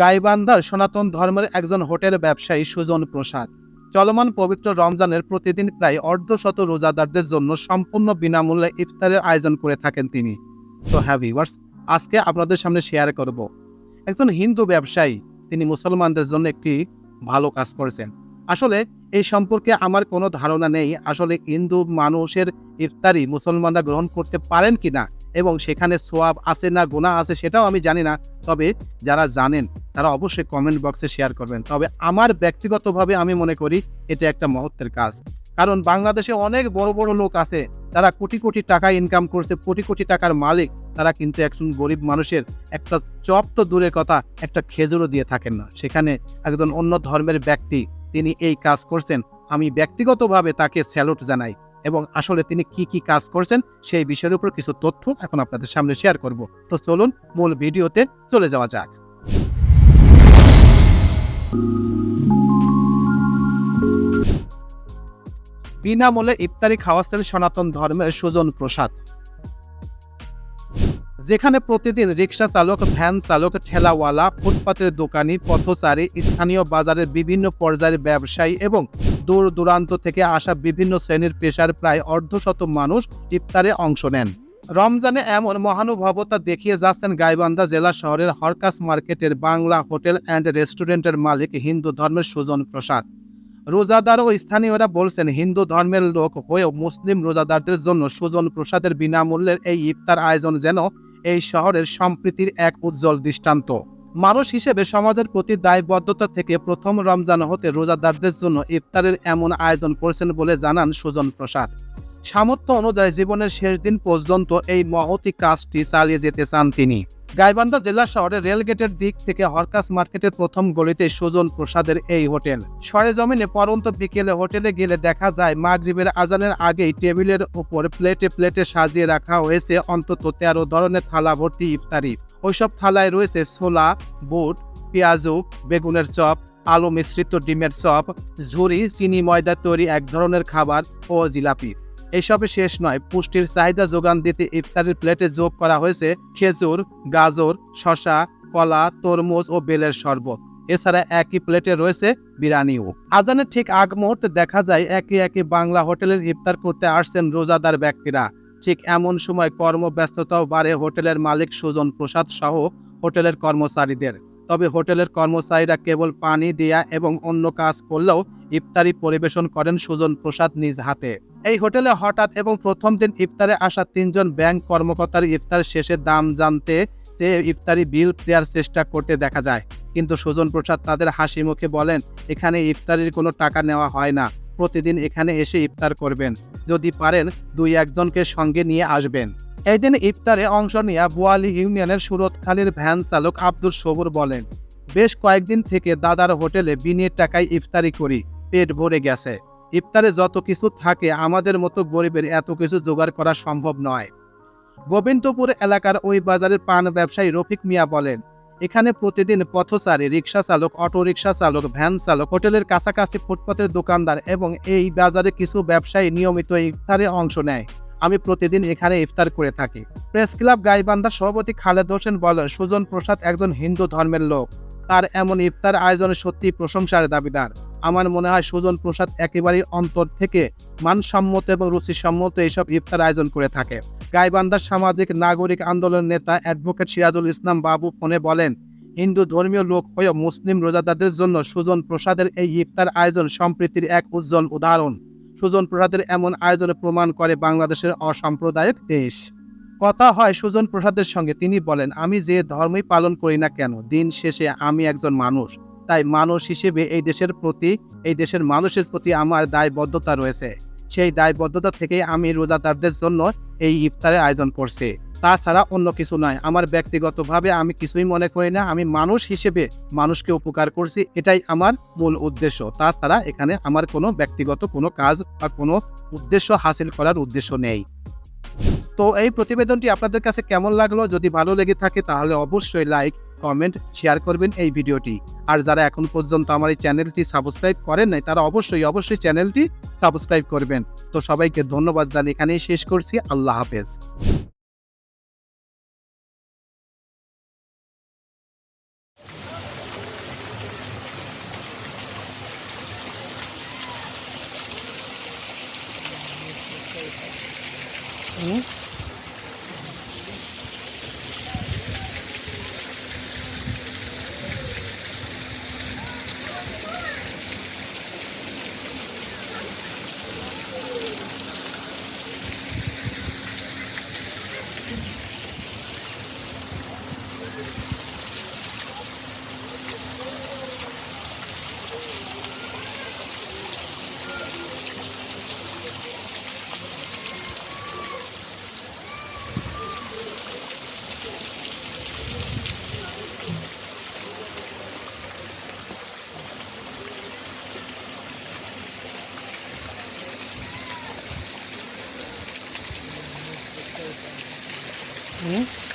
গাইবান্ধার সনাতন ধর্মের একজন হোটেল ব্যবসায়ী সুজন প্রসাদ। চলমান পবিত্র রমজানের প্রতিদিন প্রায় অর্ধশত রোজাদারদের জন্য সম্পূর্ণ বিনামূল্যে ইফতারের আয়োজন করে থাকেন তিনি। তো হ্যাভ ভিউয়ার্স আজকে আপনাদের সামনে শেয়ার করব। একজন হিন্দু ব্যবসায়ী, তিনি মুসলমানদের জন্য একটি ভালো কাজ করেছেন। আসলে এই সম্পর্কে আমার কোনো ধারণা নেই আসলে হিন্দু মানুষের ইফতারি মুসলমানরা গ্রহণ করতে পারেন কি না এবং সেখানে সোয়াব আছে না গোনা আছে সেটাও আমি জানি না। তবে যারা জানেন, তারা অবশ্যই কমেন্ট বক্সে শেয়ার করবেন। তবে আমার ব্যক্তিগতভাবে আমি মনে করি এটা একটা মহত্বের কাজ। কারণ বাংলাদেশে অনেক বড় বড় লোক আছে, তারা কোটি কোটি টাকা ইনকাম করছে, কোটি কোটি টাকার মালিক। তারা কিন্তু একজন গরিব মানুষের একটা চপ তো দূরের কথা, একটা খেজুরও দিয়ে থাকেন না। সেখানে একজন অন্য ধর্মের ব্যক্তি, তিনি এই কাজ করছেন। আমি ব্যক্তিগতভাবে তাকে স্যালুট জানাই। এবং আসলে তিনি কি কি কাজ করছেন সেই বিষয়ের উপর কিছু তথ্য এখন আপনাদের সামনে শেয়ার করব। তো চলুন মূল ভিডিওতে চলে যাওয়া যাক। বিনামূল্যে ইফতারি খাওয়াচ্ছেন সনাতন ধর্মের সুজন প্রসাদ। যেখানে প্রতিদিন রিক্সা চালক, ভ্যান চালক, ঠেলাওয়ালা, ফুটপাতের দোকানি, পথচারী, স্থানীয় বাজারের বিভিন্ন পর্যায়ের ব্যবসায়ী এবং দূর দূরান্ত থেকে আসা বিভিন্ন শ্রেণির পেশার প্রায় অর্ধশত মানুষ ইফতারে অংশ নেন। রমজানে এমন মহানুভবতা দেখিয়ে যাচ্ছেন গাইবান্ধা জেলা শহরের হরকাস মার্কেটের বাংলা হোটেল অ্যান্ড রেস্টুরেন্টের মালিক হিন্দু ধর্মের সুজন প্রসাদ। রোজাদার ও স্থানীয়রা বলছেন, হিন্দু ধর্মের লোক হয়েও মুসলিম রোজাদারদের জন্য সুজন প্রসাদের বিনামূল্যের এই ইফতার আয়োজন যেন এই শহরের সম্প্রীতির এক উজ্জ্বল দৃষ্টান্ত। মানুষ হিসেবে সমাজের প্রতি দায়বদ্ধতা থেকে প্রথম রমজান হতে রোজাদারদের জন্য ইফতারের এমন আয়োজন করেছেন বলে জানান সুজন প্রসাদ। সামর্থ্য অনুযায়ী জীবনের শেষ দিন পর্যন্ত এই মহতি কাজটি চালিয়ে যেতে চান তিনি। গাইবান্ধা জেলা শহরের রেলগেটের দিক থেকে হরকাস মার্কেটের প্রথম গলিতে সুজন প্রসাদের এই হোটেল। সরেজমিনে পরন্ত বিকেলে হোটেলে গেলে দেখা যায়, মাগরিবের আজানের আগেই টেবিলের উপর প্লেটে প্লেটে সাজিয়ে রাখা হয়েছে অন্তত তেরো ধরনের থালা ভর্তি ইফতারি। ওইসব থালায় রয়েছে ছোলা, বুট, পেঁয়াজু, বেগুনের চপ, আলু মিশ্রিত ডিমের চপ, ঝুরি, চিনি, ময়দা তৈরি এক ধরনের খাবার ও জিলাপি। এসবে শেষ নয়, পুষ্টির চাহিদা যোগান দিতে ইফতারের প্লেটে যোগ করা হয়েছে খেজুর, গাজর শশা কলা, তরমুজ ও বেলের শরবত। এছাড়া একই প্লেটে রয়েছে বিরিয়ানিও। আজানের ঠিক আগ মুহূর্তে দেখা যায়, একে একে বাংলা হোটেলের ইফতার করতে আসছেন রোজাদার ব্যক্তিরা। ঠিক এমন সময় কর্মব্যস্ততাও বাড়ে হোটেলের মালিক সুজন প্রসাদ সহ হোটেলের কর্মচারীদের। তবে হোটেলের কর্মচারীরা কেবল পানি দেয়া এবং অন্য কাজ করলেও ইফতারি পরিবেশন করেন সুজন প্রসাদ নিজ হাতে। এই হোটেলে হঠাৎ এবং প্রথম দিন ইফতারে আসা তিনজন ব্যাংক কর্মকর্তার ইফতার শেষে দাম জানতে সে ইফতারি বিল দেওয়ার চেষ্টা করতে দেখা যায়। কিন্তু সুজন প্রসাদ তাদের হাসি মুখে বলেন, এখানে ইফতারির কোনো টাকা নেওয়া হয় না। প্রতিদিন এখানে এসে ইফতার করবেন। যদি পারেন, দুই একজনকে সঙ্গে নিয়ে আসবেন। এই দিন ইফতারে অংশ নিয়ে বোয়ালি ইউনিয়নের সুরতখালীর ভ্যান চালক আব্দুল সবুর বলেন, বেশ কয়েকদিন থেকে দাদার হোটেলে বিনের টাকায় ইফতারি করি, পেট ভরে গেছে। ইফতারে যত কিছু থাকে, আমাদের মতো গরিবের এত কিছু জোগাড় করা সম্ভব নয়। গোবিন্দপুর এলাকার ওই বাজারের পান ব্যবসায়ী রফিক মিয়া বলেন এখানে প্রতিদিন পথচারী রিক্সা চালক অটো রিক্সা চালক, ভ্যান চালক, হোটেলের কাছাকাছি ফুটপাতের দোকানদার এবং এই বাজারে কিছু ব্যবসায়ী নিয়মিত ইফতারে অংশ নেয়। আমি প্রতিদিন এখানে ইফতার করে থাকি। প্রেস ক্লাব গাইবান্ধার সভাপতি খালেদ হোসেন বলেন, সুজন প্রসাদ একজন হিন্দু ধর্মের লোক। তার এমন ইফতার আয়োজনে সত্যি প্রশংসার দাবিদার। আমার মনে হয় সুজন প্রসাদ একেবারেই অন্তর থেকে মানসম্মত এবং রুচিসম্মত এইসব ইফতার আয়োজন করে থাকে। গাইবান্ধার সামাজিক নাগরিক আন্দোলন নেতা অ্যাডভোকেট সিরাজুল ইসলাম বাবু ফোনে বলেন, হিন্দু ধর্মীয় লোক হয়েও মুসলিম রোজাদারদের জন্য সুজন প্রসাদের এই ইফতার আয়োজন সম্প্রীতির এক উজ্জ্বল উদাহরণ। সুজন প্রসাদের এমন আয়োজনে প্রমাণ করে বাংলাদেশের অসাম্প্রদায়িক দেশ। কথা হয় সুজন প্রসাদের সঙ্গে। তিনি বলেন, আমি যে ধর্মই পালন করি না কেন, দিন শেষে আমি একজন মানুষ। তাই মানুষ হিসেবে এই দেশের প্রতি, এই দেশের মানুষের প্রতি আমার দায়বদ্ধতা রয়েছে। সেই দায়বদ্ধতা থেকেই আমি রোজাদারদের জন্য এই ইফতারের আয়োজন করছি। তাছাড়া অন্য কিছু নয়। আমার ব্যক্তিগতভাবে আমি কিছুই মনে করি না। আমি মানুষ হিসেবে মানুষকে উপকার করছি। এটাই আমার মূল উদ্দেশ্য। তাছাড়া এখানে আমার কোনো ব্যক্তিগত কোনো কাজ বা কোনো উদ্দেশ্য হাসিল করার উদ্দেশ্য নেই। তো এই প্রতিবেদনটি আপনাদের কাছে কেমন লাগল? যদি ভালো লেগে থাকে তাহলে অবশ্যই লাইক কমেন্ট শেয়ার করবেন এই ভিডিওটি। আর যারা এখন পর্যন্ত আমার এই চ্যানেলটি সাবস্ক্রাইব করেন নাই, তারা অবশ্যই অবশ্যই চ্যানেলটি সাবস্ক্রাইব করবেন। তো সবাইকে ধন্যবাদ জানিয়ে এখানেই শেষ করছি। আল্লাহ হাফেজ। Mm-hmm. 네.